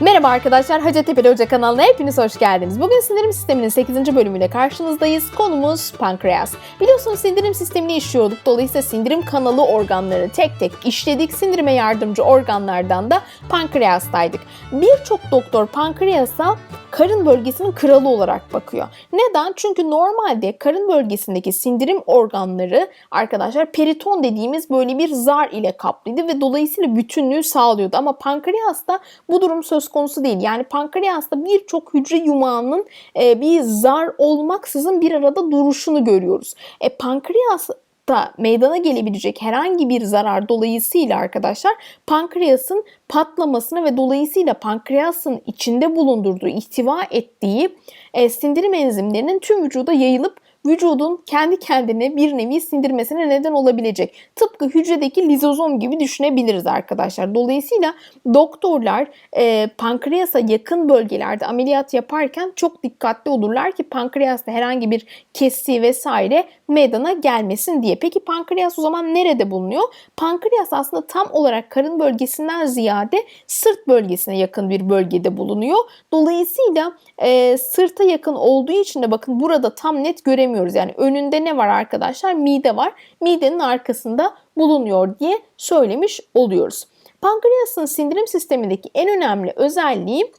Merhaba arkadaşlar, Hacettepe Hoca kanalına hepiniz hoş geldiniz. Bugün sindirim sisteminin 8. bölümüyle karşınızdayız. Konumuz pankreas. Biliyorsunuz sindirim sistemini işliyorduk. Dolayısıyla sindirim kanalı organları tek tek işledik. Sindirime yardımcı organlardan da pankreastaydık. Birçok doktor pankreasa karın bölgesinin kralı olarak bakıyor. Neden? Çünkü normalde karın bölgesindeki sindirim organları arkadaşlar periton dediğimiz böyle bir zar ile kaplıydı ve dolayısıyla bütünlüğü sağlıyordu. Ama pankreasta bu durum söz konusu değil. Yani pankreasta birçok hücre yumağının e, bir zar olmaksızın bir arada duruşunu görüyoruz. E, pankreas da meydana gelebilecek herhangi bir zarar dolayısıyla arkadaşlar pankreasın patlamasına ve dolayısıyla pankreasın içinde bulundurduğu, ihtiva ettiği e, sindirim enzimlerinin tüm vücuda yayılıp vücudun kendi kendine bir nevi sindirmesine neden olabilecek. Tıpkı hücredeki lizozom gibi düşünebiliriz arkadaşlar. Dolayısıyla doktorlar e, pankreasa yakın bölgelerde ameliyat yaparken çok dikkatli olurlar ki pankreasta herhangi bir kesi vesaire meydana gelmesin diye. Peki pankreas o zaman nerede bulunuyor? Pankreas aslında tam olarak karın bölgesinden ziyade sırt bölgesine yakın bir bölgede bulunuyor. Dolayısıyla e, sırta yakın olduğu için de bakın burada tam net göremiyoruz. Yani önünde ne var arkadaşlar? Mide var. Midenin arkasında bulunuyor diye söylemiş oluyoruz. Pankreasın sindirim sistemindeki en önemli özelliği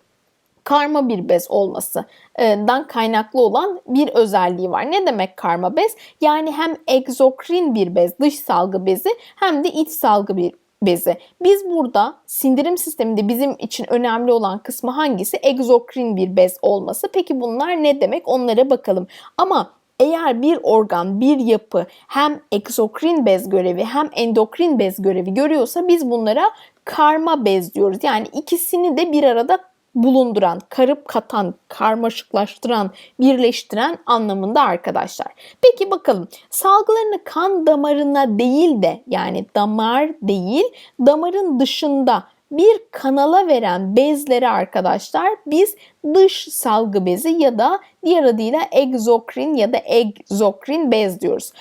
karma bir bez olmasından kaynaklı olan bir özelliği var. Ne demek karma bez? Yani hem egzokrin bir bez, dış salgı bezi hem de iç salgı bir bezi. Biz burada sindirim sisteminde bizim için önemli olan kısmı hangisi? Egzokrin bir bez olması. Peki bunlar ne demek? Onlara bakalım. Ama eğer bir organ, bir yapı hem egzokrin bez görevi hem endokrin bez görevi görüyorsa biz bunlara karma bez diyoruz. Yani ikisini de bir arada bulunduran, karıp katan, karmaşıklaştıran, birleştiren anlamında arkadaşlar. Peki bakalım salgılarını kan damarına değil de yani damar değil damarın dışında bir kanala veren bezleri arkadaşlar biz dış salgı bezi ya da diğer adıyla egzokrin ya da egzokrin bez diyoruz.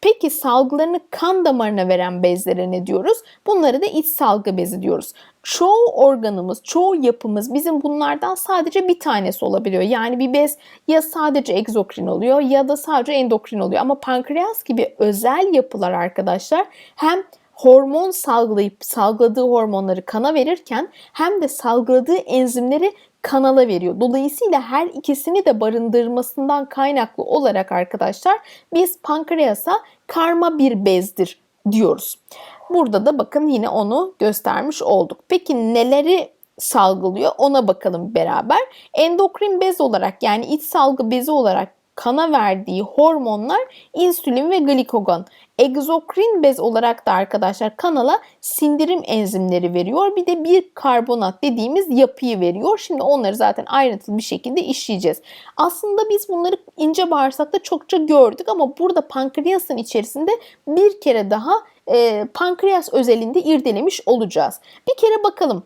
Peki salgılarını kan damarına veren bezlere ne diyoruz? Bunları da iç salgı bezi diyoruz. Çoğu organımız, çoğu yapımız bizim bunlardan sadece bir tanesi olabiliyor. Yani bir bez ya sadece egzokrin oluyor ya da sadece endokrin oluyor. Ama pankreas gibi özel yapılar arkadaşlar hem hormon salgılayıp salgıladığı hormonları kana verirken hem de salgıladığı enzimleri kanala veriyor. Dolayısıyla her ikisini de barındırmasından kaynaklı olarak arkadaşlar biz pankreasa karma bir bezdir diyoruz. Burada da bakın yine onu göstermiş olduk. Peki neleri salgılıyor ona bakalım beraber. Endokrin bez olarak yani iç salgı bezi olarak kana verdiği hormonlar insülin ve glikogon. Egzokrin bez olarak da arkadaşlar kanala sindirim enzimleri veriyor. Bir de bir karbonat dediğimiz yapıyı veriyor. Şimdi onları zaten ayrıntılı bir şekilde işleyeceğiz. Aslında biz bunları ince bağırsakta çokça gördük ama burada pankreasın içerisinde bir kere daha e, pankreas özelinde irdelemiş olacağız. Bir kere bakalım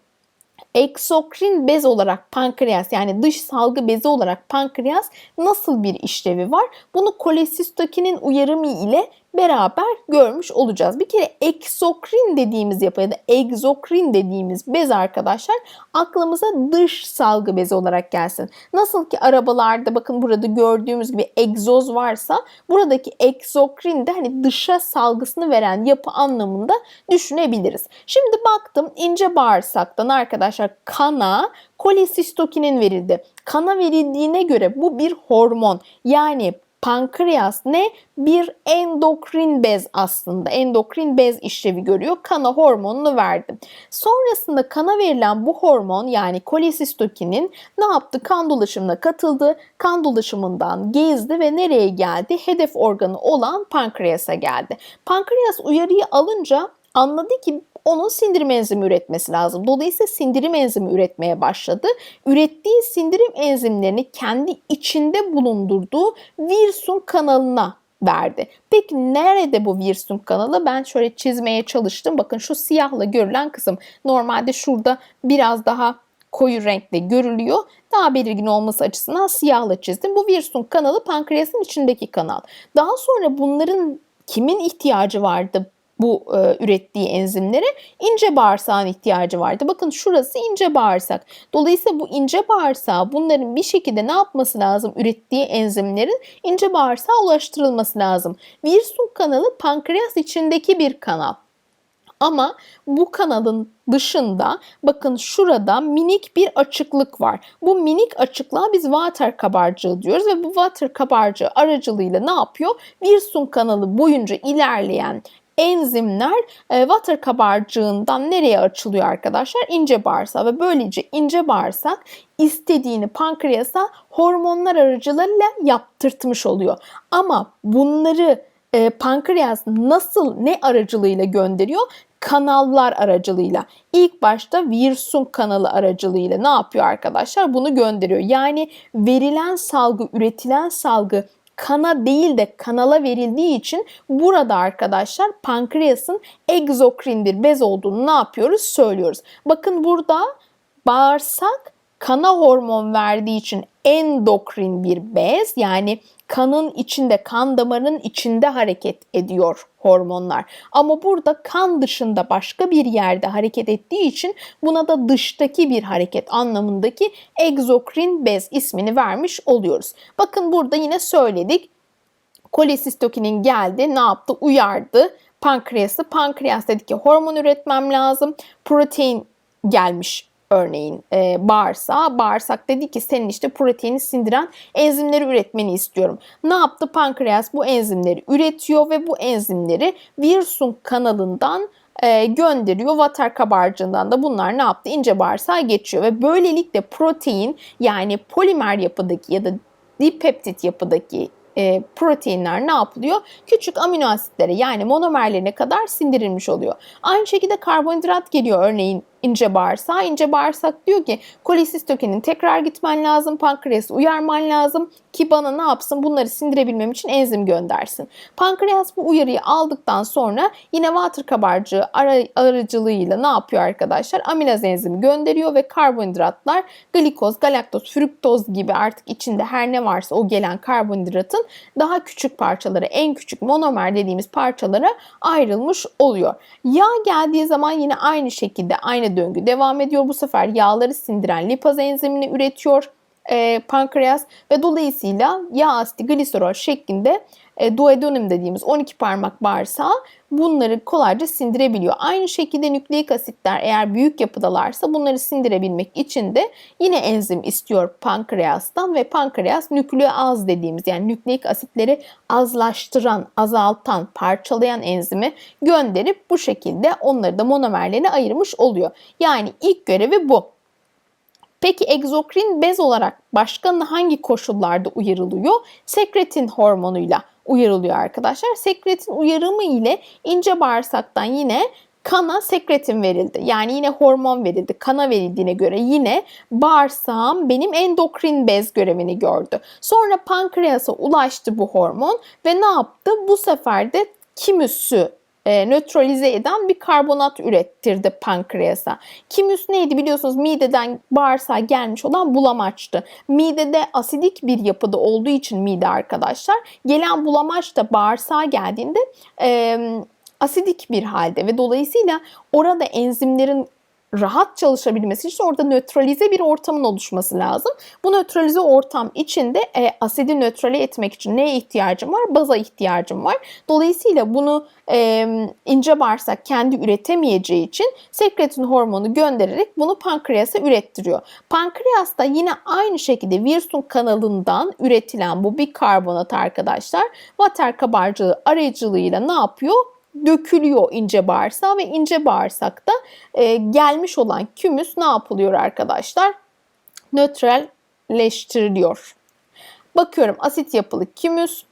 eksokrin bez olarak pankreas yani dış salgı bezi olarak pankreas nasıl bir işlevi var? Bunu kolesistokinin uyarımı ile beraber görmüş olacağız. Bir kere eksokrin dediğimiz yapı ya da egzokrin dediğimiz bez arkadaşlar aklımıza dış salgı bezi olarak gelsin. Nasıl ki arabalarda bakın burada gördüğümüz gibi egzoz varsa buradaki egzokrin de hani dışa salgısını veren yapı anlamında düşünebiliriz. Şimdi baktım ince bağırsaktan arkadaşlar kana kolesistokinin verildi. Kana verildiğine göre bu bir hormon. Yani pankreas ne? Bir endokrin bez aslında. Endokrin bez işlevi görüyor. Kana hormonunu verdi. Sonrasında kana verilen bu hormon yani kolisistokinin ne yaptı? Kan dolaşımına katıldı. Kan dolaşımından gezdi ve nereye geldi? Hedef organı olan pankreasa geldi. Pankreas uyarıyı alınca anladı ki onun sindirim enzimi üretmesi lazım. Dolayısıyla sindirim enzimi üretmeye başladı. Ürettiği sindirim enzimlerini kendi içinde bulundurduğu Wilson kanalına verdi. Peki nerede bu Wilson kanalı? Ben şöyle çizmeye çalıştım. Bakın şu siyahla görülen kısım. Normalde şurada biraz daha koyu renkle görülüyor. Daha belirgin olması açısından siyahla çizdim. Bu Wilson kanalı pankreasın içindeki kanal. Daha sonra bunların kimin ihtiyacı vardı bu e, ürettiği enzimlere ince bağırsağın ihtiyacı vardı. Bakın şurası ince bağırsak. Dolayısıyla bu ince bağırsağı bunların bir şekilde ne yapması lazım? Ürettiği enzimlerin ince bağırsağa ulaştırılması lazım. Wirsung kanalı pankreas içindeki bir kanal. Ama bu kanalın dışında bakın şurada minik bir açıklık var. Bu minik açıklığa biz water kabarcığı diyoruz ve bu water kabarcığı aracılığıyla ne yapıyor? Wirsung kanalı boyunca ilerleyen enzimler e, water kabarcığından nereye açılıyor arkadaşlar? İnce bağırsağa ve böylece ince bağırsak istediğini pankreasa hormonlar aracılığıyla yaptırtmış oluyor. Ama bunları e, pankreas nasıl ne aracılığıyla gönderiyor? kanallar aracılığıyla. İlk başta Wirsung kanalı aracılığıyla ne yapıyor arkadaşlar? Bunu gönderiyor. Yani verilen salgı, üretilen salgı kana değil de kanala verildiği için burada arkadaşlar pankreasın egzokrin bir bez olduğunu ne yapıyoruz? Söylüyoruz. Bakın burada bağırsak kana hormon verdiği için endokrin bir bez yani kanın içinde, kan damarının içinde hareket ediyor hormonlar. Ama burada kan dışında başka bir yerde hareket ettiği için buna da dıştaki bir hareket anlamındaki egzokrin bez ismini vermiş oluyoruz. Bakın burada yine söyledik. Kolisistokinin geldi, ne yaptı? Uyardı pankreası. Pankreas dedi ki hormon üretmem lazım. Protein gelmiş örneğin e, bağırsağa. Bağırsak dedi ki senin işte proteini sindiren enzimleri üretmeni istiyorum. Ne yaptı? Pankreas bu enzimleri üretiyor ve bu enzimleri Wirsung kanalından e, gönderiyor. Water kabarcığından da bunlar ne yaptı? İnce bağırsağa geçiyor ve böylelikle protein yani polimer yapıdaki ya da dipeptit yapıdaki e, proteinler ne yapılıyor? Küçük amino asitlere yani monomerlerine kadar sindirilmiş oluyor. Aynı şekilde karbonhidrat geliyor örneğin ince bağırsağa. İnce bağırsak diyor ki kolesistokinin tekrar gitmen lazım, pankreası uyarman lazım ki bana ne yapsın bunları sindirebilmem için enzim göndersin. Pankreas bu uyarıyı aldıktan sonra yine water kabarcığı aracılığıyla ne yapıyor arkadaşlar? Amilaz enzimi gönderiyor ve karbonhidratlar glikoz, galaktoz, fruktoz gibi artık içinde her ne varsa o gelen karbonhidratın daha küçük parçaları, en küçük monomer dediğimiz parçalara ayrılmış oluyor. Yağ geldiği zaman yine aynı şekilde aynı döngü devam ediyor. Bu sefer yağları sindiren lipaz enzimini üretiyor e, pankreas ve dolayısıyla yağ asidi gliserol şeklinde e, duodenum dediğimiz 12 parmak bağırsağı bunları kolayca sindirebiliyor. Aynı şekilde nükleik asitler eğer büyük yapıdalarsa bunları sindirebilmek için de yine enzim istiyor pankreastan ve pankreas nükleaz dediğimiz yani nükleik asitleri azlaştıran, azaltan, parçalayan enzimi gönderip bu şekilde onları da monomerlerine ayırmış oluyor. Yani ilk görevi bu. Peki egzokrin bez olarak başka hangi koşullarda uyarılıyor? Sekretin hormonuyla uyarılıyor arkadaşlar. Sekretin uyarımı ile ince bağırsaktan yine kana sekretin verildi. Yani yine hormon verildi. Kana verildiğine göre yine bağırsağım benim endokrin bez görevini gördü. Sonra pankreasa ulaştı bu hormon ve ne yaptı? Bu sefer de kimüsü e, nötralize eden bir karbonat ürettirdi pankreasa. Kimüs neydi biliyorsunuz mideden bağırsağa gelmiş olan bulamaçtı. Midede asidik bir yapıda olduğu için mide arkadaşlar gelen bulamaç da bağırsağa geldiğinde e, asidik bir halde ve dolayısıyla orada enzimlerin rahat çalışabilmesi için orada nötralize bir ortamın oluşması lazım. Bu nötralize ortam içinde e, asidi nötrale etmek için neye ihtiyacım var? Baza ihtiyacım var. Dolayısıyla bunu e, ince bağırsak kendi üretemeyeceği için sekretin hormonu göndererek bunu pankreasa ürettiriyor. Pankreas da yine aynı şekilde Wirsung kanalından üretilen bu bikarbonat arkadaşlar vater kabarcığı aracılığıyla ne yapıyor? Dökülüyor ince bağırsağa ve ince bağırsakta e, gelmiş olan kümüs ne yapılıyor arkadaşlar? Nötralleştiriliyor. Bakıyorum asit yapılı kümüs,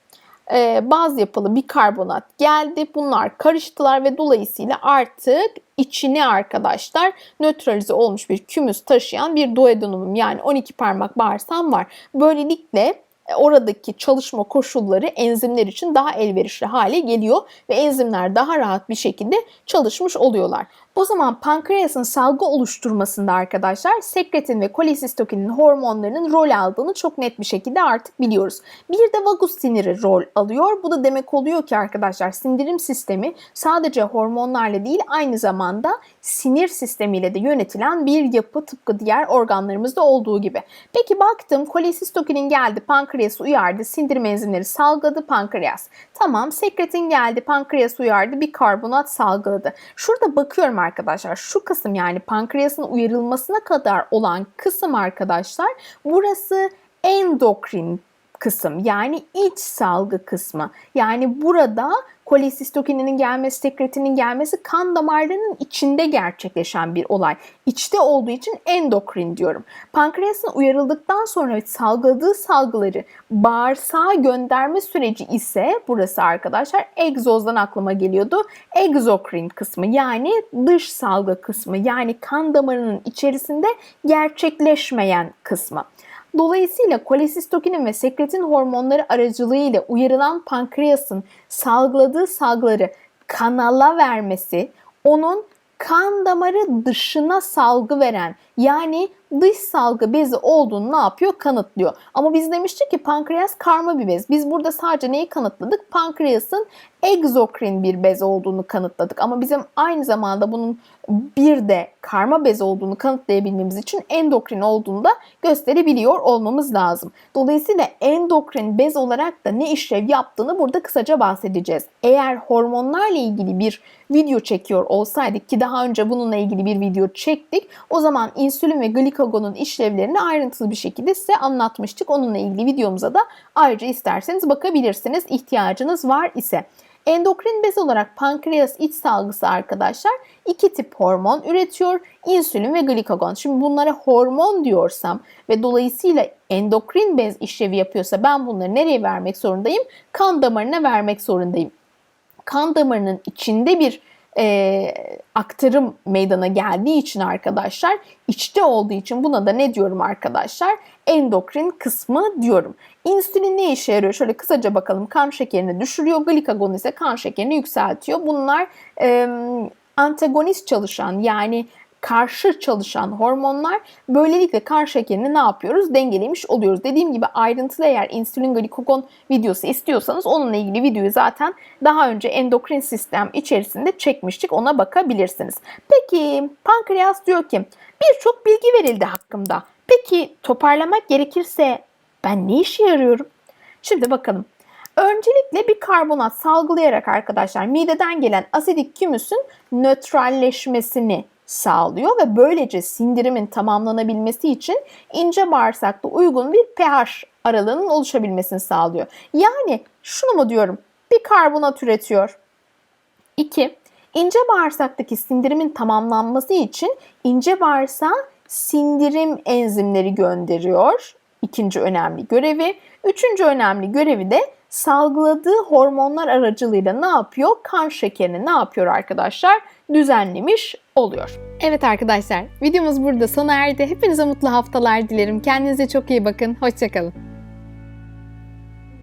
e, baz yapılı bir karbonat geldi. Bunlar karıştılar ve dolayısıyla artık içine arkadaşlar nötralize olmuş bir kümüs taşıyan bir duodenumum yani 12 parmak bağırsağım var. Böylelikle oradaki çalışma koşulları enzimler için daha elverişli hale geliyor ve enzimler daha rahat bir şekilde çalışmış oluyorlar. O zaman pankreasın salgı oluşturmasında arkadaşlar sekretin ve kolisistokinin hormonlarının rol aldığını çok net bir şekilde artık biliyoruz. Bir de vagus siniri rol alıyor. Bu da demek oluyor ki arkadaşlar sindirim sistemi sadece hormonlarla değil aynı zamanda sinir sistemiyle de yönetilen bir yapı tıpkı diğer organlarımızda olduğu gibi. Peki baktım kolisistokinin geldi pankreası uyardı sindirim enzimleri salgıladı pankreas. Tamam sekretin geldi pankreas uyardı bir karbonat salgıladı. Şurada bakıyorum arkadaşlar şu kısım yani pankreasın uyarılmasına kadar olan kısım arkadaşlar burası endokrin kısım yani iç salgı kısmı. Yani burada kolesistokininin gelmesi, sekretinin gelmesi kan damarlarının içinde gerçekleşen bir olay. İçte olduğu için endokrin diyorum. Pankreasın uyarıldıktan sonra salgıladığı salgıları bağırsağa gönderme süreci ise burası arkadaşlar egzozdan aklıma geliyordu. Egzokrin kısmı yani dış salgı kısmı yani kan damarının içerisinde gerçekleşmeyen kısmı. Dolayısıyla kolesistokinin ve sekretin hormonları aracılığıyla uyarılan pankreasın salgıladığı salgıları kanala vermesi onun kan damarı dışına salgı veren yani dış salgı bezi olduğunu ne yapıyor? Kanıtlıyor. Ama biz demiştik ki pankreas karma bir bez. Biz burada sadece neyi kanıtladık? Pankreasın egzokrin bir bez olduğunu kanıtladık. Ama bizim aynı zamanda bunun bir de karma bez olduğunu kanıtlayabilmemiz için endokrin olduğunu da gösterebiliyor olmamız lazım. Dolayısıyla endokrin bez olarak da ne işlev yaptığını burada kısaca bahsedeceğiz. Eğer hormonlarla ilgili bir video çekiyor olsaydık ki daha önce bununla ilgili bir video çektik. O zaman insülin ve glikagonun işlevlerini ayrıntılı bir şekilde size anlatmıştık. Onunla ilgili videomuza da ayrıca isterseniz bakabilirsiniz ihtiyacınız var ise. Endokrin bez olarak pankreas iç salgısı arkadaşlar iki tip hormon üretiyor. insülin ve glikagon. Şimdi bunlara hormon diyorsam ve dolayısıyla endokrin bez işlevi yapıyorsa ben bunları nereye vermek zorundayım? Kan damarına vermek zorundayım. Kan damarının içinde bir e, aktarım meydana geldiği için arkadaşlar içte olduğu için buna da ne diyorum arkadaşlar? Endokrin kısmı diyorum. İnsülin ne işe yarıyor? Şöyle kısaca bakalım. Kan şekerini düşürüyor. Glikagon ise kan şekerini yükseltiyor. Bunlar e, antagonist çalışan yani karşı çalışan hormonlar böylelikle kan şekerini ne yapıyoruz? Dengelemiş oluyoruz. Dediğim gibi ayrıntılı eğer insülin glikagon videosu istiyorsanız onunla ilgili videoyu zaten daha önce endokrin sistem içerisinde çekmiştik. Ona bakabilirsiniz. Peki pankreas diyor ki birçok bilgi verildi hakkımda. Peki toparlamak gerekirse ben ne işe yarıyorum? Şimdi bakalım. Öncelikle bir karbonat salgılayarak arkadaşlar mideden gelen asidik kümüsün nötralleşmesini sağlıyor ve böylece sindirimin tamamlanabilmesi için ince bağırsakta uygun bir pH aralığının oluşabilmesini sağlıyor. Yani şunu mu diyorum? Bir karbonat üretiyor. 2. İnce bağırsaktaki sindirimin tamamlanması için ince bağırsağa sindirim enzimleri gönderiyor. İkinci önemli görevi. Üçüncü önemli görevi de salgıladığı hormonlar aracılığıyla ne yapıyor? Kan şekerini ne yapıyor arkadaşlar? Düzenlemiş oluyor. Evet arkadaşlar videomuz burada sona erdi. Hepinize mutlu haftalar dilerim. Kendinize çok iyi bakın. Hoşçakalın.